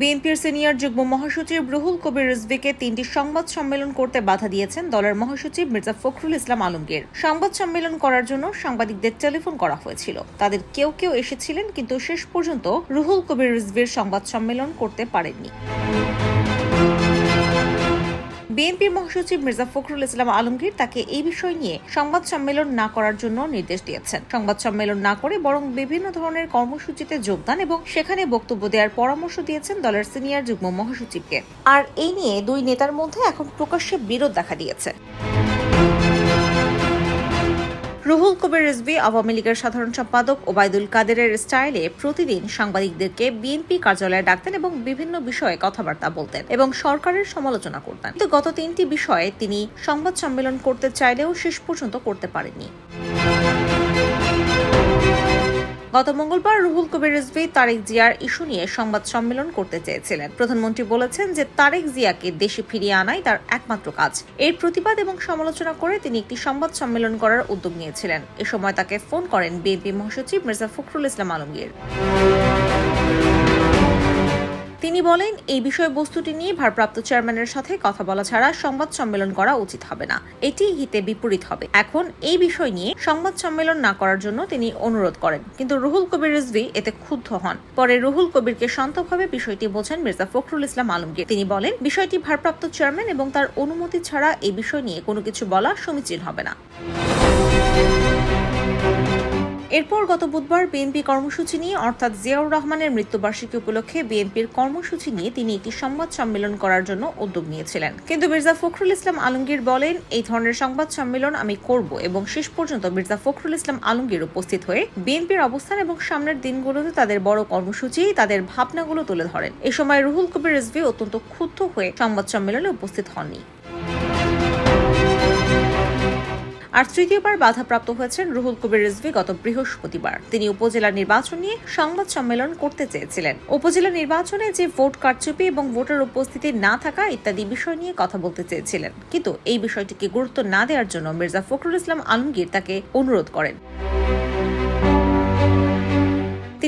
বিএনপির সিনিয়র যুগ্ম মহাসচিব রুহুল কবির রিজভিকে তিনটি সংবাদ সম্মেলন করতে বাধা দিয়েছেন দলের মহাসচিব মির্জা ফখরুল ইসলাম আলমগীর। সংবাদ সম্মেলন করার জন্য সাংবাদিকদের টেলিফোন করা হয়েছিল। তাদের কেউ কেউ এসেছিলেন, কিন্তু শেষ পর্যন্ত রুহুল কবির রিজভির সংবাদ সম্মেলন করতে পারেননি। বিএনপির মহাসচিব মির্জা ফখরুল ইসলাম আলমগীর তাকে এই বিষয় নিয়ে সংবাদ সম্মেলন না করার জন্য নির্দেশ দিয়েছেন। সংবাদ সম্মেলন না করে বরং বিভিন্ন ধরনের কর্মসূচিতে যোগদান এবং সেখানে বক্তব্য দেওয়ার পরামর্শ দিয়েছেন দলের সিনিয়র যুগ্ম মহাসচিবকে। আর এই নিয়ে দুই নেতার মধ্যে এখন প্রকাশ্যে বিরোধ দেখা দিয়েছে। রুহুল কবির রিজভি, আওয়ামী লীগের সাধারণ সম্পাদক ওবায়দুল কাদেরের স্টাইলে প্রতিদিন সাংবাদিকদেরকে বিএনপি কার্যালয়ে ডাকতেন এবং বিভিন্ন বিষয়ে কথাবার্তা বলতেন এবং সরকারের সমালোচনা করতেন। কিন্তু গত তিনটি বিষয়ে তিনি সংবাদ সম্মেলন করতে চাইলেও শেষ পর্যন্ত করতে পারেননি। গত মঙ্গলবার রুহুল কবির রিজভি, তারেক জিয়ার ইস্যু নিয়ে সংবাদ সম্মেলন করতে চেয়েছিলেন। প্রধানমন্ত্রী বলেছেন যে তারেক জিয়াকে দেশে ফিরিয়ে আনাই তার একমাত্র কাজ। এর প্রতিবাদ এবং সমালোচনা করে তিনি একটি সংবাদ সম্মেলন করার উদ্যোগ নিয়েছিলেন। এ সময় তাকে ফোন করেন বিএনপি মহাসচিব মির্জা ফখরুল ইসলাম আলমগীর। তিনি বলেন, এই বিষয়বস্তুটি নিয়ে ভারপ্রাপ্ত চেয়ারম্যানের সাথে কথা বলা ছাড়া সংবাদ সম্মেলন করা উচিত হবে না। এটি হিতে বিপরীত হবে। এখন এই বিষয় নিয়ে সংবাদ সম্মেলন না করার জন্য তিনি অনুরোধ করেন। কিন্তু রুহুল কবির রিজভি এতে ক্ষুব্ধ হন। পরে রুহুল কবিরকে শান্তভাবে বিষয়টি বোঝেন মির্জা ফখরুল ইসলাম আলমগীর। তিনি বলেন, বিষয়টি ভারপ্রাপ্ত চেয়ারম্যান এবং তার অনুমতি ছাড়া এই বিষয় নিয়ে কোনো কিছু বলা সমীচীন হবে না। এরপর গত বুধবার বিএনপি কর্মসূচি নিয়ে, অর্থাৎ জিয়াউর রহমানের মৃত্যুবার্ষিকী উপলক্ষে বিএনপির কর্মসূচি নিয়ে তিনি একটি সংবাদ সম্মেলন করার জন্য উদ্যোগ নিয়েছিলেন। কিন্তু মির্জা ফখরুল ইসলাম আলমগীর বলেন, এই ধরনের সংবাদ সম্মেলন আমি করব এবং শেষ পর্যন্ত মির্জা ফখরুল ইসলাম আলমগীর উপস্থিত হয়ে বিএনপির অবস্থান এবং সামনের দিনগুলোতে তাদের বড় কর্মসূচি, তাদের ভাবনাগুলো তুলে ধরেন। এ সময় রুহুল কবির রিজভি অত্যন্ত ক্ষুব্ধ হয়ে সংবাদ সম্মেলনে উপস্থিত হননি। আর তৃতীয়বার বাধাপ্রাপ্ত হয়েছেন রুহুল কবির রিজভি গত বৃহস্পতিবার। তিনি উপজেলা নির্বাচন নিয়ে সংবাদ সম্মেলন করতে চেয়েছিলেন। উপজেলা নির্বাচনে যে ভোট কারচুপি এবং ভোটার উপস্থিতি না থাকা ইত্যাদি বিষয় নিয়ে কথা বলতে চেয়েছিলেন। কিন্তু এই বিষয়টিকে গুরুত্ব না দেওয়ার জন্য মির্জা ফখরুল ইসলাম আলমগীর তাকে অনুরোধ করেন।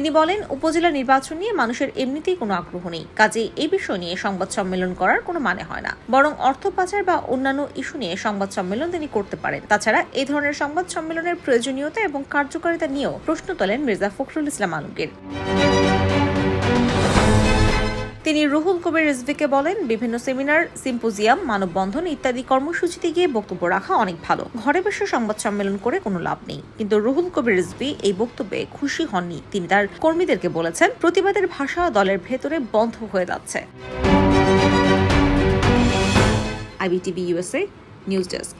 তিনি বলেন, উপজেলা নির্বাচন নিয়ে মানুষের এমনিতেই কোনো আগ্রহ নেই। কাজে এই বিষয় নিয়ে সংবাদ সম্মেলন করার কোনো মানে হয় না। বরং অর্থ পাচার বা অন্যান্য ইস্যু নিয়ে সংবাদ সম্মেলন তিনি করতে পারেন। তাছাড়া এই ধরনের সংবাদ সম্মেলনের প্রয়োজনীয়তা এবং কার্যকারিতা নিয়েও প্রশ্ন তোলেন মির্জা ফখরুল ইসলাম আলমগীর। তিনি রুহুল কবির রিজভিকে বলেন, বিভিন্ন সেমিনার, সিম্পোজিয়াম, মানববন্ধন ইত্যাদি কর্মসূচিতে গিয়ে বক্তব্য রাখা অনেক ভালো। ঘরে বসে সংবাদ সম্মেলন করে কোনো লাভ নেই। কিন্তু রুহুল কবির রিজভি এই বক্তব্যে খুশি হননি। তিনি তার কর্মীদেরকে বলেছেন, প্রতিবাদের ভাষা দলের ভেতরে বন্ধ হয়ে যাচ্ছে। IBTV USA news desk.